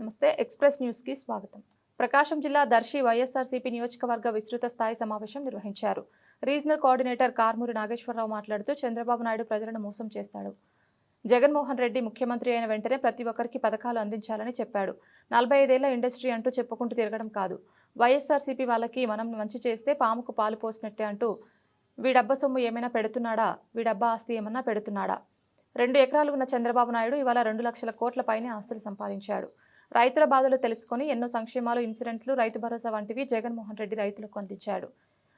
నమస్తే ఎక్స్ప్రెస్ న్యూస్కి స్వాగతం. ప్రకాశం జిల్లా దర్శి వైఎస్ఆర్సీపీ నియోజకవర్గ విస్తృత స్థాయి సమావేశం నిర్వహించారు. రీజనల్ కోఆర్డినేటర్ కార్మూరి నాగేశ్వరరావు మాట్లాడుతూ చంద్రబాబు నాయుడు ప్రజలను మోసం చేస్తాడు. జగన్మోహన్ రెడ్డి ముఖ్యమంత్రి అయిన వెంటనే ప్రతి ఒక్కరికి పథకాలు అందించాలని చెప్పాడు. నలభై ఐదేళ్ళ ఇండస్ట్రీ అంటూ చెప్పుకుంటూ తిరగడం కాదు. వైఎస్ఆర్సీపీ వాళ్ళకి మనం మంచి చేస్తే పాముకు పాలు పోసినట్టే అంటూ వీడబ్బ సొమ్ము ఏమైనా పెడుతున్నాడా? వీడబ్బా ఆస్తి ఏమన్నా పెడుతున్నాడా? రెండు ఎకరాలు ఉన్న చంద్రబాబు నాయుడు ఇవాళ రెండు లక్షల కోట్ల పైనే ఆస్తులు సంపాదించాడు. రైతుల బాధలు తెలుసుకొని ఎన్నో సంక్షేమాలు ఇన్సూరెన్స్లు రైతు భరోసా వంటివి జగన్మోహన్ రెడ్డి రైతులకు అందించాడు.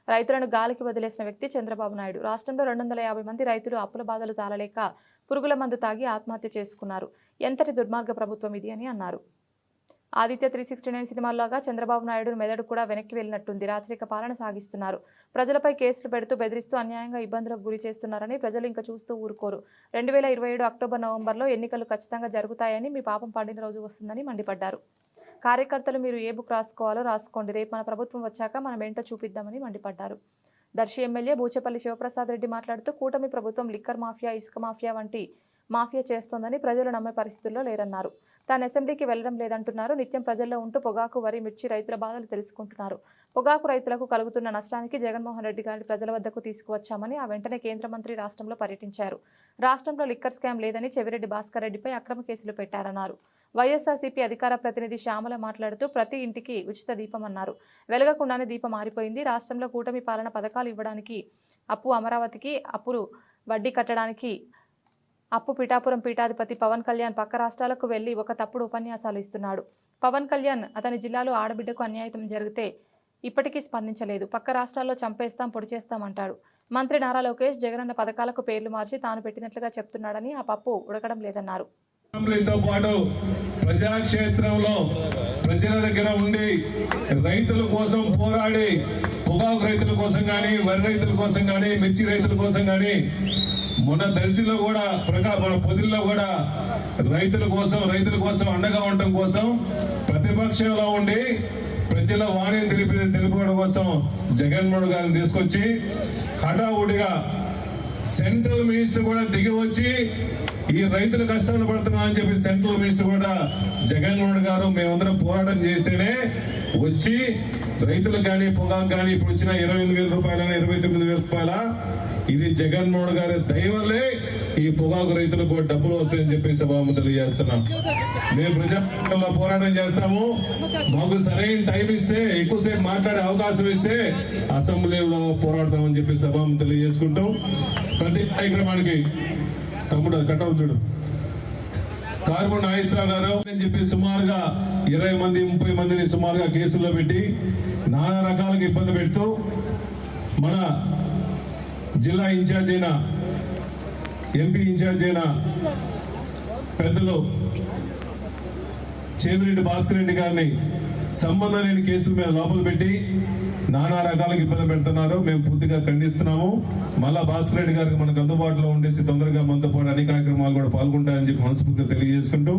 రైతులను గాలికి వదిలేసిన వ్యక్తి చంద్రబాబు నాయుడు. రాష్ట్రంలో రెండు వందల యాభై మంది రైతులు అప్పుల బాధలు తాళలేక పురుగుల మందు తాగి ఆత్మహత్య చేసుకున్నారు. ఎంతటి దుర్మార్గ ప్రభుత్వం ఇది అని అన్నారు. ఆదిత్య త్రీ సిక్స్టీ నైన్ సినిమాల్లోగా చంద్రబాబు నాయుడు మెదడు కూడా వెనక్కి వెళ్ళినట్టుంది. రాచరిక పాలన సాగిస్తున్నారు. ప్రజలపై కేసులు పెడుతూ బెదిరిస్తూ అన్యాయంగా ఇబ్బందులకు గురి చేస్తున్నారని ప్రజలు ఇంకా చూస్తూ ఊరుకోరు. రెండు వేల ఇరవై ఏడు అక్టోబర్ నవంబర్లో ఎన్నికలు ఖచ్చితంగా జరుగుతాయని మీ పాపం పండిన రోజు వస్తుందని మండిపడ్డారు. కార్యకర్తలు మీరు ఏ బుక్ రాసుకోవాలో రాసుకోండి. రేపు మన ప్రభుత్వం వచ్చాక మనం ఏంటో చూపిద్దామని మండిపడ్డారు. దర్శి ఎమ్మెల్యే బూచపల్లి శివప్రసాద్ రెడ్డి మాట్లాడుతూ కూటమి ప్రభుత్వం లిక్కర్ మాఫియా ఇసుక మాఫియా వంటి మాఫియా చేస్తోందని ప్రజలు నమ్మే పరిస్థితుల్లో లేరన్నారు. తాను అసెంబ్లీకి వెళ్ళడం లేదంటున్నారు. నిత్యం ప్రజల్లో ఉంటూ పొగాకు వరి మిర్చి రైతుల బాధలు తెలుసుకుంటున్నారు. పొగాకు రైతులకు కలుగుతున్న నష్టానికి జగన్మోహన్ రెడ్డి గారి ప్రజల వద్దకు తీసుకువచ్చామని ఆ వెంటనే కేంద్ర మంత్రి రాష్ట్రంలో పర్యటించారు. రాష్ట్రంలో లిక్కర్ స్కామ్ లేదని చెవిరెడ్డి భాస్కర్ రెడ్డిపై అక్రమ కేసులు పెట్టారన్నారు. వైఎస్ఆర్సీపీ అధికార ప్రతినిధి శ్యామల మాట్లాడుతూ ప్రతి ఇంటికి ఉచిత దీపం అన్నారు. వెలగకుండానే దీపం మారిపోయింది రాష్ట్రంలో కూటమి పాలన పథకాలు ఇవ్వడానికి అప్పు అమరావతికి అప్పులు వడ్డీ కట్టడానికి అప్పు పిఠాపురం పీఠాధిపతి పవన్ కళ్యాణ్ పక్క రాష్ట్రాలకు వెళ్ళి ఒక తప్పుడు ఉపన్యాసాలు ఇస్తున్నాడు. పవన్ కళ్యాణ్ అతని జిల్లాలో ఆడబిడ్డకు అన్యాయం జరిగితే ఇప్పటికీ స్పందించలేదు. పక్క రాష్ట్రాల్లో చంపేస్తాం పొడి చేస్తాం అంటాడు. మంత్రి నారా లోకేష్ జగనన్న పథకాలకు పేర్లు మార్చి తాను పెట్టినట్లుగా చెప్తున్నాడని ఆ పప్పు ఉడకడం లేదన్నారు. ప్రజాక్షేత్రంలో ప్రజల దగ్గర ఉండి రైతుల కోసం పోరాడి పొగాకు రైతుల కోసం కానీ వరి రైతుల కోసం కానీ మిర్చి రైతుల కోసం కానీ మొన్న దర్శిలో కూడా ప్రకా మన పొదిల్లో కూడా రైతుల కోసం రైతుల కోసం అండగా ఉండటం కోసం ప్రతిపక్షంలో ఉండి ప్రజల వాణిని తెలిపి తెలుపుకోవడం కోసం జగన్మోహన్ గారిని తీసుకొచ్చి హఠావుడిగా సెంట్రల్ మినిస్టర్ కూడా దిగి వచ్చి ఈ రైతులు కష్టాలు పడుతున్నా అని చెప్పి సెంట్రల్ మినిస్టర్ కూడా జగన్మోహన్ గారు మేమందరం పోరాటం చేస్తేనే వచ్చి రైతులకు కానీ పొగాకు కానీ ఇప్పుడు వచ్చిన ఇరవై ఎనిమిది వేల రూపాయల ఇరవై తొమ్మిది వేల రూపాయల ఇది జగన్మోహన్ గారి దయవల్లే ఈ పొగాకు రైతులకు డబ్బులు వస్తాయని చెప్పి సభాము తెలియజేస్తున్నాం. మేము ప్రజాలో పోరాటం చేస్తాము. మాకు సరైన టైం ఇస్తే ఎక్కువసేపు మాట్లాడే అవకాశం ఇస్తే అసెంబ్లీలో పోరాడతామని చెప్పి సభాము తెలియజేసుకుంటాం ప్రతి కార్యక్రమానికి తమ్ముడు కట్టవు చూడు. కార్బన్ నాగేశ్వరరావు గారు అని చెప్పి సుమారుగా ఇరవై మంది ముప్పై మందిని సుమారుగా కేసుల్లో పెట్టి నానా రకాలుగా ఇబ్బంది పెడుతూ మన జిల్లా ఇన్ఛార్జ్ అయిన ఎంపీ ఇన్ఛార్జ్ అయిన పెద్దలు చేమిరెడ్డి భాస్కర్ రెడ్డి గారిని సంబంధం లేని కేసుల మీద లోపల పెట్టి నానా రకాలకు ఇబ్బంది పెడుతున్నారు. మేము పూర్తిగా ఖండిస్తున్నాము. మళ్ళా భాస్కర్ రెడ్డి గారికి మనకు అందుబాటులో ఉండేసి తొందరగా మనతో పాటు అన్ని కార్యక్రమాలు కూడా పాల్గొంటారని చెప్పి మనస్ఫూర్తిగా తెలియజేసుకుంటూ